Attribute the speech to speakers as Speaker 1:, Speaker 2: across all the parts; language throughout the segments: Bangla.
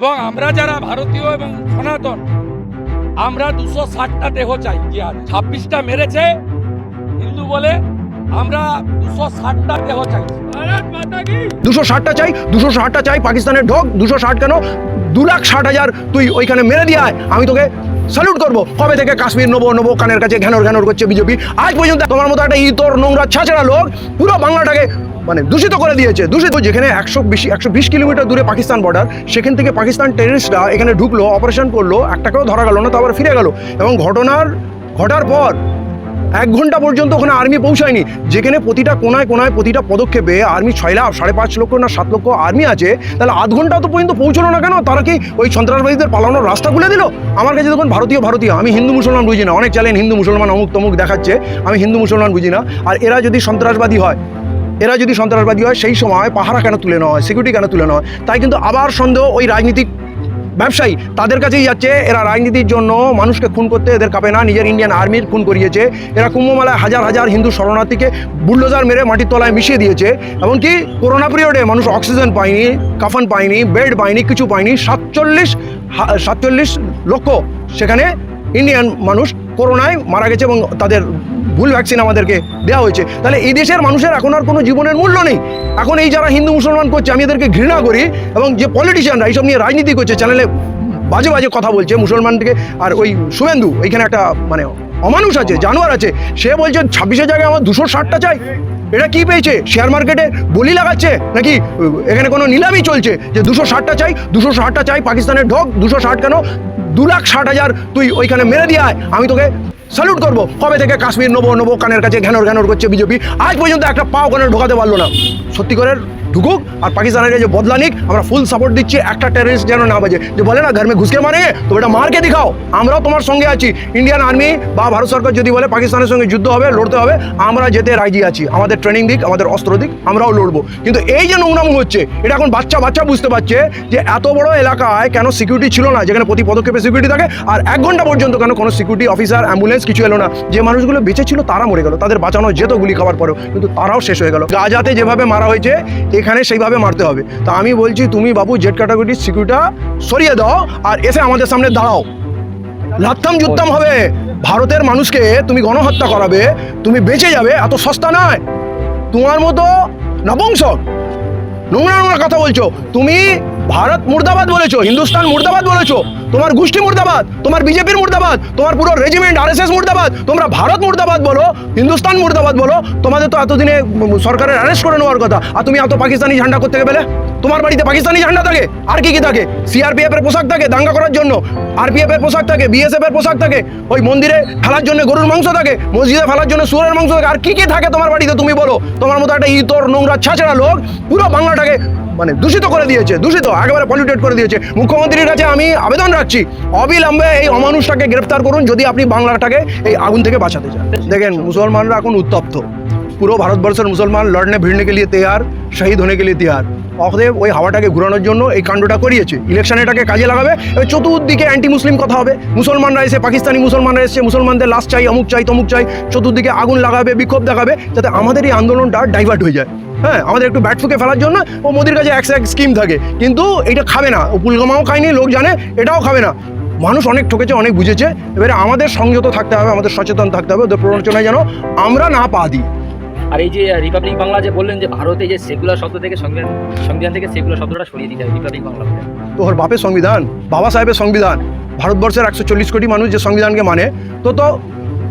Speaker 1: এবং আমরা যারা ভারতীয় এবং সনাতন আমরা দুশো ষাটটা দেহ চাই। যে আর? ছাব্বিশটা মেরেছে হিন্দু বলে আমরা দুশো ষাটটা দেহ চাই। ভারত মাতা কি?
Speaker 2: দুশো ষাটটা চাই দুশো ষাটটা চাই পাকিস্তানের ঢোক দুশো ষাট কেন? দু লাখ ষাট হাজার তুই ওইখানে মেরে দিয়ে আয়। আমি তোকে স্যালুট করব। কবে থেকে কাশ্মীর নেব নেব কানের কাছে ঘ্যানোর ঘ্যানোর করছে বিজেপি? আজ পর্যন্ত তোমার মতো একটা ইতর নোংরা ছাছাড়া লোক পুরো বাংলাটাকে মানে দূষিত করে দিয়েছে। দূষিত যেখানে একশো বেশি, একশো বিশ কিলোমিটার দূরে পাকিস্তান বর্ডার সেখান থেকে পাকিস্তান টেরিস্টরা এখানে ঢুকলো অপারেশন করল, একটাকেও ধরা গেল না, তো আবার ফিরে গেল। এবং ঘটনার, ঘটার পর এক ঘণ্টা পর্যন্ত ওখানে আর্মি পৌঁছায়নি। যেখানে প্রতিটা কোনায় কোনায় প্রতিটা পদক্ষেপে আর্মি ছয় লাখ, সাড়ে পাঁচ লক্ষ না সাত লক্ষ আর্মি আছে, তাহলে আধ ঘণ্টা তো পর্যন্ত পৌঁছলো না কেন? তারা কি ওই সন্ত্রাসবাদীদের পালানোর রাস্তা খুলে দিল? আমার কাছে দেখুন, ভারতীয় ভারতীয়, আমি হিন্দু, মুসলমান বুঝি না। অনেক চ্যালেঞ্জ হিন্দু, মুসলমান, অমুক, তমুক দেখাচ্ছে, আমি হিন্দু, মুসলমান বুঝি না। আর এরা যদি সন্ত্রাসবাদী হয় এরা যদি সন্ত্রাসবাদী হয়, সেই সময় পাহারা কেন তুলে নেওয়া হয় সিকিউরিটি কেন তুলে নেওয়া হয়? তাই কিন্তু আবার সন্দেহ ওই রাজনীতিক ব্যবসায়ী। তাদের কাছেই যাচ্ছে, এরা রাজনীতির জন্য মানুষকে খুন করতে এদের কাপে না, নিজের ইন্ডিয়ান আর্মির খুন করিয়েছে। এরা কুম্ভমেলায় হাজার হাজার হিন্দু শরণার্থীকে বুলডোজার মেরে মাটির তলায় মিশিয়ে দিয়েছে। এমনকি করোনা পিরিয়ডে মানুষ অক্সিজেন পায়নি কাফন পায়নি বেড পায়নি, কিছু পায়নি। সাতচল্লিশ সাতচল্লিশ লক্ষ সেখানে ইন্ডিয়ান মানুষ করোনায় মারা গেছে এবং তাদের ভুল ভ্যাকসিন আমাদেরকে দেওয়া হয়েছে। তাহলে এই দেশের মানুষের এখন আর কোনো জীবনের মূল্য নেই। এখন এই যারা হিন্দু মুসলমান করছে, আমি এদেরকে ঘৃণা করি এবং যে পলিটিশিয়ানরা এইসব নিয়ে রাজনীতি করছে চ্যানেলে বাজে বাজে কথা বলছে মুসলমানকে। আর ওই শুভেন্দু এইখানে একটা মানে অমানুষ আছে, জানোয়ার আছে, সে বলছে ছাব্বিশের জায়গায় আমার দুশো ষাটটা চাই। এটা কি পেয়েছে? শেয়ার মার্কেটে বলি লাগাচ্ছে? নাকি এখানে কোনো নিলামই চলছে যে দুশো ষাটটা চাই, দুশো ষাটটা চাই, পাকিস্তানের ঢোক, দুশো ষাট কেন? দু লাখ ষাট হাজার তুই ওইখানে মেরে দিয়ে আয়। আমি তোকে স্যালুট করব। কবে থেকে কাশ্মীর নেব নেব কানের কাছে ঘ্যানোর ঘ্যানোর করছে বিজেপি? আজ পর্যন্ত একটা পাও কানের ঢোকাতে পারল না। সত্যি করে ঢুকুক আর পাকিস্তানের যে বদলা নিক। আমরা ফুল সাপোর্ট দিচ্ছি একটা টেররিস্ট যেন না বাজে। যে বলে না, ঘর মে ঘুসকে মারে তো এটা মারকে দেখাও? আমরাও তোমার সঙ্গে আছি। ইন্ডিয়ান আর্মি বা ভারত সরকার যদি বলে পাকিস্তানের সঙ্গে যুদ্ধ হবে, লড়তে হবে, আমরা যেতে রাজি আছি। আমাদের ট্রেনিং দিক, আমাদের অস্ত্র দিক, আমরাও লড়বো। কিন্তু এই যে নোংরাম হচ্ছে, এটা এখন বাচ্চা বাচ্চা বুঝতে পারছে যে এত বড় এলাকায় কেন সিকিউরিটি ছিল না, যেখানে প্রতি পদক্ষেপে সিকিউরিটি থাকে, আর এক ঘণ্টা পর্যন্ত কেন কোনো সিকিউরিটি অফিসার অ্যাম্বুলেন্স কিছু এলো না। যে মানুষগুলো বেঁচে ছিল, তারা মরে গেল। তাদের বাঁচানো যেত গুলি খাওয়ার পরেও, কিন্তু তারাও শেষ হয়ে গেল। গাজাতে যেভাবে মারা হয়েছে এখানে সেইভাবে মারতে হবে। তা আমি বলছি, তুমি বাবু জেট ক্যাটাগরির সিকিউরিটা সরিয়ে দাও আর এসে আমাদের সামনে দাঁড়াও। লাত্তাম জুত্তাম হবে। ভারতের মানুষকে তুমি গণহত্যা করাবে, তুমি বেঁচে যাবে, এত সস্তা নয়। তোমার মতো নবংশ নোংরা নোংরা কথা বলছো। তুমি ভারত মুর্দাবাদ বলেছ, হিন্দুস্তান মুর্দাবাদ বলেছ, তোমার গোষ্ঠী মুর্দাবাদ, তোমার বিজেপির মুর্দাবাদ, তোমার পুরো রেজিমেন্ট আরএসএস মুর্দাবাদ, তোমরা ভারত মুর্দাবাদ বলো, হিন্দুস্তান মুর্দাবাদ বলো, তোমাদের তো এতদিনে সরকারের অ্যারেস্ট করে নেওয়ার কথা, আর তুমি এত পাকিস্তানি ঝান্ডা করতে গেলে তোমার বাড়িতে পাকিস্তানি ঝান্ডা থাকে, আর কি কি থাকে? সিআরপিএফ এর পোশাক থাকে, দাঙ্গা করার জন্য আরপিএফ এর পোশাক থাকে বিএসএফ এর পোশাক থাকে, ওই মন্দিরে ফেলার জন্য গরুর মাংস থাকে, মসজিদে ফেলার জন্য সুরের মাংস থাকে, আর কি কি থাকে তোমার বাড়িতে তুমি বলো? তোমার মতো একটা ইতর নোংরা ছাছাড়া লোক পুরো বাংলাটাকে মানে দূষিত করে দিয়েছে, দূষিত, একেবারে পলিউটেড করে দিয়েছে। মুখ্যমন্ত্রীর কাছে আমি আবেদন রাখছি, অবিলম্বে এই অমানুষটাকে গ্রেফতার করুন যদি আপনি বাংলাটাকে এই আগুন থেকে বাঁচাতে চান। দেখেন, মুসলমানরা এখন উত্তপ্ত। পুরো ভারতবর্ষের মুসলমান লড়নে ভিড়নে কে লিয়ে তৈয়ার, শহীদ হনে কে লিয়ে তৈয়ার। অতএব ওই হাওয়াটাকে ঘুরানোর জন্য এই কাণ্ডটা করিয়েছে। ইলেকশন এটাকে কাজে লাগাবে। এবার চতুর্দিকে অ্যান্টি মুসলিম কথা হবে। মুসলমানরা এসে, পাকিস্তানি মুসলমানরা এসে মুসলমানদের লাশ চাই, অমুক চাই, তমুক চাই, চতুর্দিকে আগুন লাগাবে, বিক্ষোভ দেখাবে, যাতে আমাদের এই আন্দোলনটা ডাইভার্ট হয়ে যায়। হ্যাঁ আমাদের একটু ব্যাট ফুকে ফেলার জন্য ও মোদির কাছে এক এক স্কিম থাকে। কিন্তু এটা খাবে না। ও পুলগামাও খায়নি লোক জানে এটাও খাবে না। মানুষ অনেক ঠকেছে অনেক বুঝেছে। এবারে আমাদের সংযত থাকতে হবে আমাদের সচেতন থাকতে হবে। ওদের প্ররোচনায় যেন আমরা না পা দিই।
Speaker 3: আর এই যে রিপাবলিক বাংলা যে বললেন যে ভারতে যে সেকুলার শব্দ থেকে সংবিধান সংবিধান থেকে সেকুলার শব্দটা সরিয়ে দিতে হবে রিপাবলিক বাংলা বলে।
Speaker 2: তো ওর বাপের সংবিধান বাবা সাহেবের সংবিধান। ভারতবর্ষের একশো চল্লিশ কোটি মানুষ যে সংবিধানকে মানে তো তো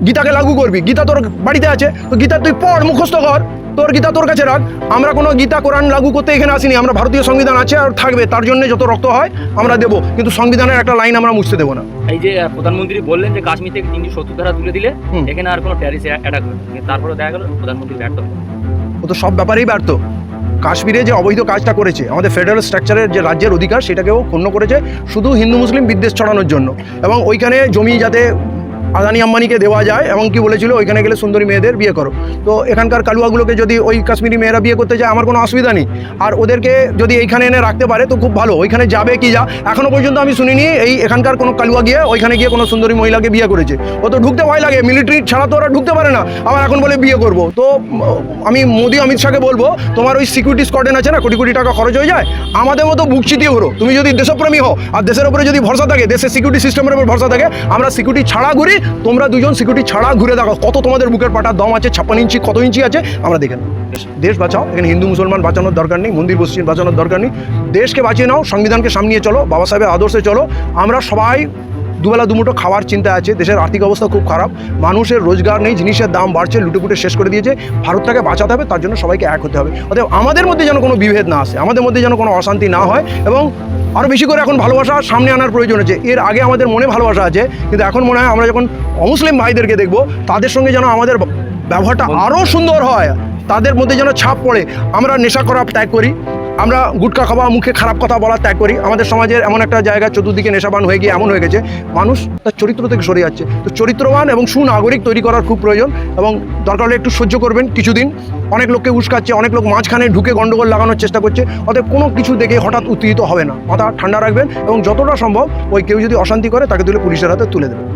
Speaker 2: গীতাকে লাগু করবি। গীতা তোর বাড়িতে আছে। তো গীতা তুই পড় মুখস্থ কর। তোর গীতা তোর কাছে রাখ। আমরা কোনো গীতা কোরআন লাগু করতে এখানে আসিনি। আমরা ভারতীয় সংবিধান আছে আর থাকবে। তার জন্য যত রক্ত হয় আমরা দেবো। কিন্তু সংবিধানের একটা লাইন আমরা মুছতে দেবো না।
Speaker 3: এই যে প্রধানমন্ত্রী বললেন যে কাশ্মীর থেকে তিনশো সত্তর ধারা তুলে দিলে এখানে আর কোনো ট্যারিস অ্যাটাক হবে তারপরে দেখা গেল প্রধানমন্ত্রী ব্যর্থ।
Speaker 2: ও তো সব ব্যাপারেই ব্যর্থ। কাশ্মীরে যে অবৈধ কাজটা করেছে আমাদের ফেডারেল স্ট্রাকচারের যে রাজ্যের অধিকার সেটাকেও ক্ষুণ্ণ করেছে শুধু হিন্দু মুসলিম বিদ্বেষ ছড়ানোর জন্য। এবং ওইখানে জমি যাতে আদানি আম্বানিকে দেওয়া যায় এবং কি বলেছিল, ওইখানে গেলে সুন্দরী মেয়েদের বিয়ে করো। তো এখানকার কালুয়াগুলোকে যদি ওই কাশ্মীরি মেয়েরা বিয়ে করতে যায় আমার কোনো অসুবিধা নেই। আর ওদেরকে যদি এইখানে এনে রাখতে পারে, তো খুব ভালো। ওইখানে যাবে কি যা এখনও পর্যন্ত আমি শুনিনি এই এখানকার কোনো কালুয়া গিয়ে, ওইখানে গিয়ে কোনো সুন্দরী মহিলাকে বিয়ে করেছে। ও তো ঢুকতে ভয় লাগে, মিলিটারি ছাড়া তো ওরা ঢুকতে পারে না। আবার এখন বলে বিয়ে করব। তো আমি মোদি অমিত শাহকে বলব, তোমার ওই সিকিউরিটি স্কোয়াডেন আছে না, কোটি কোটি টাকা খরচ হয়ে যায়? আমাদের মতো বুক চিতিয়ে হলো তুমি যদি দেশপ্রেমী হও, আর দেশের উপরে যদি ভরসা থাকে, দেশের সিকিউরিটি সিস্টেমের উপর ভরসা থাকে, আমরা সিকিউরিটি ছাড়া ঘুরি তোমরা দুজন সিকিউরিটি ছাড়া ঘুরে দেখো কত তোমাদের বুকের পাটার দম আছে, ছাপ্পান্ন ইঞ্চি, কত ইঞ্চি আছে, আমরা দেখে। দেশ বাঁচাও, এখানে হিন্দু, মুসলমান বাঁচানোর দরকার নেই, মন্দির, মসজিদ বাঁচানোর দরকার নেই। দেশকে বাঁচিয়ে নাও, সংবিধানকে সামনে চলো, বাবা সাহেবের আদর্শে চলো। আমরা সবাই দুবেলা দুমুঠো খাওয়ার চিন্তা আছে, দেশের আর্থিক অবস্থা খুব খারাপ, মানুষের রোজগার নেই, জিনিসের দাম বাড়ছে, লুটেপুটে শেষ করে দিয়েছে, ভারতটাকে বাঁচাতে হবে, তার জন্য সবাইকে এক হতে হবে। অতএব আমাদের মধ্যে যেন কোনো বিভেদ না আসে, আমাদের মধ্যে যেন কোনো অশান্তি না হয়, এবং আরও বেশি করে এখন ভালোবাসা সামনে আনার প্রয়োজন আছে। এর আগে আমাদের মনে ভালোবাসা আছে, কিন্তু এখন মনে হয় আমরা যখন অমুসলিম ভাইদেরকে দেখব, তাদের সঙ্গে যেন আমাদের ব্যবহারটা আরও সুন্দর হয়, তাদের মধ্যে যেন ছাপ পড়ে, আমরা নেশা করা ত্যাগ করি। আমরা গুটকা খাওয়া, মুখে খারাপ কথা বলা ত্যাগ করি। আমাদের সমাজের এমন একটা জায়গা, চতুর্দিকে নেশাবান হয়ে গিয়ে এমন হয়ে গেছে মানুষ তার চরিত্র থেকে সরে যাচ্ছে। তো চরিত্রবান এবং সুনাগরিক তৈরি করার খুব প্রয়োজন এবং দরকার হলে একটু সহ্য করবেন কিছুদিন। অনেক লোককে উস্কাচ্ছে, অনেক লোক মাঝখানে ঢুকে গন্ডগোল লাগানোর চেষ্টা করছে। অতএব কোনো কিছু দেখে হঠাৎ উত্তেজিত হবে না। মাথা ঠান্ডা রাখবেন এবং যতটা সম্ভব ওই কেউ যদি অশান্তি করে, তাকে তুলে পুলিশের হাতে তুলে দেবেন।